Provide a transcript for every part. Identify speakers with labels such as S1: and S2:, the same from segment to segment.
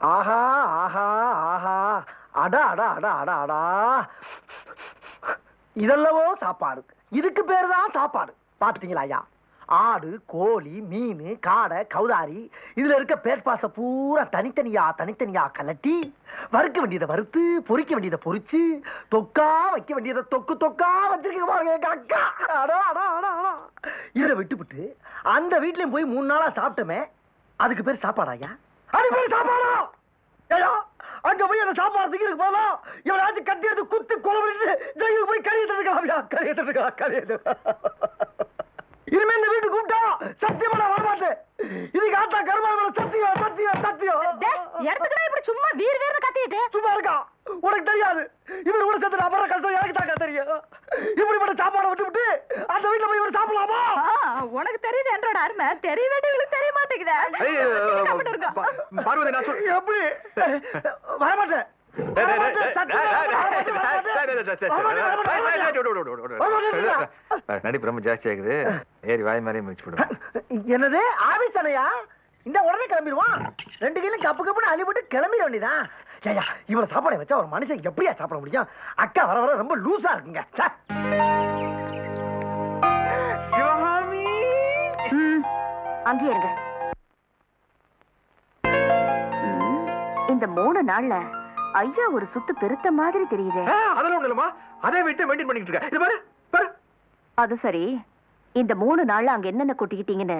S1: ஆஹா ஆஹா ஆஹா. அடா அடா அடா அடா அடா. இதெல்லவோ சாப்பாடு. இதுக்கு பேர் தான் சாப்பாடு. பார்த்துட்டீங்களா ஐயா? ஆடு கோழி மீன் காடை கௌதாரி. இதுல இருக்க பேட்பாச பூரா தனித்தனியா தனித்தனியா கலட்டி வறுக்க வேண்டியதை வறுத்து பொறிக்க வேண்டியதை பொரிச்சு தொக்கா வைக்க வேண்டியதை தொக்கு தொக்கா வச்சிருக்க பாருங்க அக்கா. அடா அடா அடா அடா. இதை விட்டுவிட்டு அந்த வீட்லயும் போய் மூணு நாளா சாப்பிட்டோமே அதுக்கு பேர் சாப்பாடா ஐயா? அதுக்கு பேர் சாப்பாடா? அங்க போய் அந்த சாப்பாடு திங்கிறதுக்கு போதும் இவனாச்சும் கட்டி எடுத்து குத்து கொலை பண்ணிட்டு ஜெயிலுக்கு போய் கறி எடுத்துருக்கா கறி எடுத்துருக்கா கறி இனிமே இந்த வீட்டுக்கு கூப்பிட்டா சத்தியமா நான் வரமாட்டேன். இதுக்கு ஆத்தா கருமாள் சத்தியம் சத்தியம் சத்தியம்.
S2: இடத்துக்குலாம் இப்படி சும்மா வீர் வீர்னு கத்திட்டு
S1: சும்மா இருக்கா? உனக்கு தெரியாது. இவர் கூட சேர்த்து அப்புறம் கஷ்டம் எனக்கு தாங்க தெரியும். இப்படிப்பட்ட சாப்பாடை விட்டு விட்டு அந்த வீட்டுல போய் இவர் சாப்பிடலாமா?
S2: உனக்கு தெரியுது என்றோட அருமை. தெரிய வேண்டியவங்களுக்கு தெரிய
S3: பார்வதி, நான் சொல்-
S1: எப்படி வரமாட்டேன்
S3: டேய், டேய், டேய்,
S1: வரமாட்டேன்,
S3: டேய்,
S1: சத்தியமா
S3: டேய், டேய்,
S1: வரமாட்டேன்,
S3: டேய்,
S1: வரமாட்டேன்.
S3: டேய், டேய், டேய், டேய்,
S1: வரமாட்டேன், வரமாட்டேன்,
S3: டேய், டேய்,
S1: வரமாட்டேன்.
S3: டேய், டேய், டேய், டேய்,
S1: வரமாட்டேன்.
S3: நடிப்பு ரொம்ப ஜாஸ்தி ஆகுது ஏறி வாய் மாதிரியே முடிச்சு விடுவோம்
S1: என்னது ஆபீஸ் தானையா இந்த உடனே கிளம்பிடுவான் ரெண்டு கையிலும் கப்பு கப்புன்னு அள்ளி போட்டு கிளம்பிட வேண்டியதான் ஏயா இவ்வளவு சாப்பாடை வச்சா ஒரு மனுஷன் எப்படியா சாப்பிட முடியும் அக்கா வர வர ரொம்ப லூசா இருக்குங்க. சிவகாமி
S2: ம், அங்கேயே இருங்க இந்த மூணு நாள்ல ஐயா ஒரு சுத்து பெருத்த மாதிரி தெரியுதே.
S3: அதெல்லாம் அதே வீட்டை மெயின்டைன் பண்ணிட்டு இருக்கேன். இது பாரு பாரு.
S2: அது சரி. இந்த மூணு நாள்ல அங்க என்னென்ன கொட்டிக்கிட்டீங்கன்னு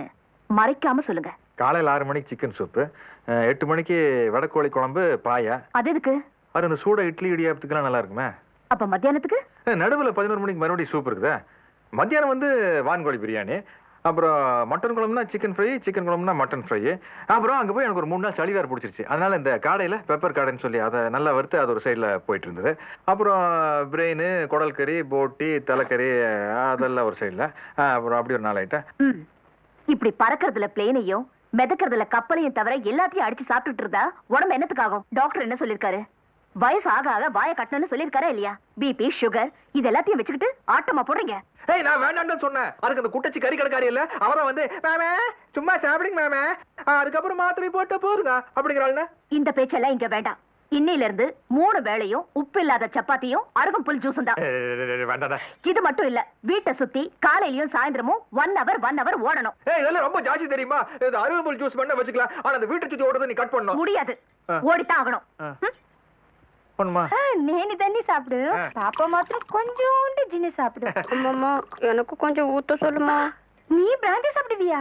S2: மறைக்காம சொல்லுங்க.
S3: காலையில் ஆறு மணிக்கு சிக்கன் சூப்பு எட்டு மணிக்கு வடக்கோழி குழம்பு பாயா.
S2: அது எதுக்கு?
S3: அது இந்த சூட இட்லி இடியாப்பத்துக்கெல்லாம் நல்லா இருக்குமே.
S2: அப்ப மத்தியானத்துக்கு?
S3: நடுவுல பதினோரு மணிக்கு மறுபடியும் சூப் இருக்குதா. மத்தியானம் வந்து வான்கோழி பிரியாணி அப்புறம் மட்டன் குழம்புனா சிக்கன் ஃப்ரை சிக்கன் குழம்புனா மட்டன் ஃப்ரை அப்புறம் அங்கே போய் எனக்கு ஒரு மூணு நாள் சளி வேறு பிடிச்சிருச்சு. அதனால இந்த காடையில் பெப்பர் காடைன்னு சொல்லி அதை நல்லா வறுத்து அது ஒரு சைடில் போயிட்டு இருந்தது. அப்புறம் பிரெயின் குடல் கறி போட்டி தலைக்கறி அதெல்லாம் ஒரு சைடில் அப்புறம் அப்படி ஒரு நாள் ஆயிட்டேன்.
S2: ம். இப்படி பறக்கிறதுல பிளேனையும் மிதக்கறதுல கப்பலையும் தவிர எல்லாத்தையும் அடிச்சு சாப்பிட்டுட்டு இருந்தா உடம்பு என்னத்துக்காகும் டாக்டர் என்ன சொல்லியிருக்காரு வயசு ஆக ஆக வாய கட்டணும்னு சொல்லிருக்காரா இல்லையா? பிபி சுகர் இது எல்லாத்தையும் வச்சுக்கிட்டு ஆட்டமா போடுறீங்க.
S3: ஏய் நான் வேண்டாம்னு சொன்னேன். அதுக்கு அந்த குட்டச்சி கறி கடைக்காரி இல்ல. அவதான் வந்து மேமே சும்மா சாப்பிடுங்க மேமே. அதுக்கப்புறம் மாத்திரை போட்ட போதுங்க அப்படிங்கிறாள்
S2: இந்த பேச்செல்லாம் இங்க வேண்டாம். இன்னையில இருந்து மூணு வேளையும் உப்பு இல்லாத சப்பாத்தியும் அருகம்புல் ஜூஸும் தான். இது மட்டும் இல்ல வீட்டை சுத்தி காலையிலயும் சாயந்தரமும் ஒன் ஹவர் ஒன் ஹவர் ஓடணும்.
S3: இதெல்லாம் ரொம்ப ஜாஸ்தி தெரியுமா? இது அருகம்புல் ஜூஸ் பண்ண வச்சுக்கலாம். ஆனா அந்த வீட்டை சுத்தி ஓடுறது நீ கட் பண்ணணும்.
S2: முடியாது. ஓடித்தான் ஆகணும்?
S3: பண்ணுமா?
S2: నేను தண்ணி சாப்பிடு. பாப்பா மாத்திரம் கொஞ்சோண்டு ஜினி சாப்பிடு.
S4: எனக்கு கொஞ்சம் ஊத்த சொல்லுமா?
S2: நீ பிராந்தி சாப்பிடுவியா?